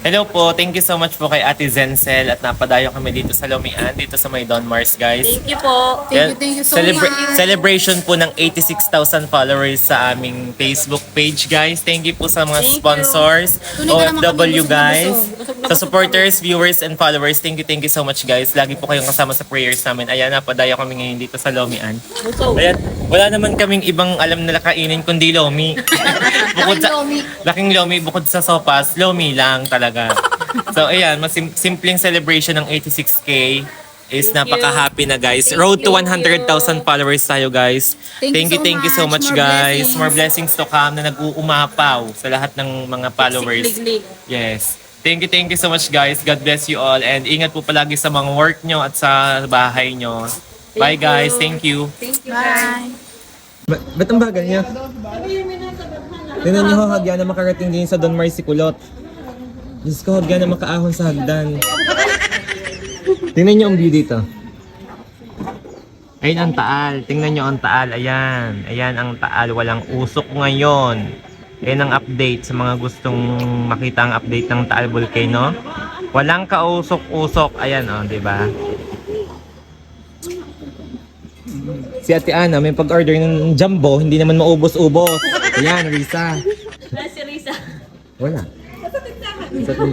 Hello po, thank you so much po kay Ate Zenzel at napadayo kami dito sa Lumian, dito sa may Don Mars guys. Thank you po. Thank you, thank you so Celebra- much. Celebration po ng 86,000 followers sa aming Facebook page guys. Thank you po sa mga Thank you. sponsors, Tunay ka naman kami, OFW busog na guys, busog. Busog na sa busog supporters, viewers, and followers. Thank you, thank you so much guys. Lagi po kayong kasama sa prayers namin. Ayan, napadayo kami ngayon dito sa Lumian. Busog. Ayan, wala naman kaming ibang alam na kainin kundi lomi. bukod sa, Lomi. laking lomi, bukod sa sopas, lomi lang talaga. So ayan, mas sim- simpleng celebration ng 86k is Thank napaka-happy na guys. Thank Road to you. 100,000 followers tayo guys. Thank you so thank you so much much. More guys. blessings. More blessings to come na nag-uumapaw sa lahat ng mga followers. Liglig. Yes. Thank you, thank you so much guys. God bless you all and ingat po palagi sa mga work nyo at sa bahay nyo. Bye Thank guys. you. Thank you. Thank you, guys. Bye. Ba- ba't ang bagal niya? Tingnan niyo ho, hagyan na makarating din sa Don Marciculot. Diyos ko, hagyan na makaahon sa hagdan. Tingnan niyo ang view dito. Ayun ang taal. Tingnan niyo ang taal. Ayan. Ayan ang taal. Walang usok ngayon. Ayan ang update sa mga gustong makita ang update ng Taal Volcano. Walang kausok-usok. Ayan, oh, di ba? Si Ate Ana, may pag-order ng jumbo, hindi naman maubos-ubos. Ayan, Risa. Nasi Risa. Wala. 你真棒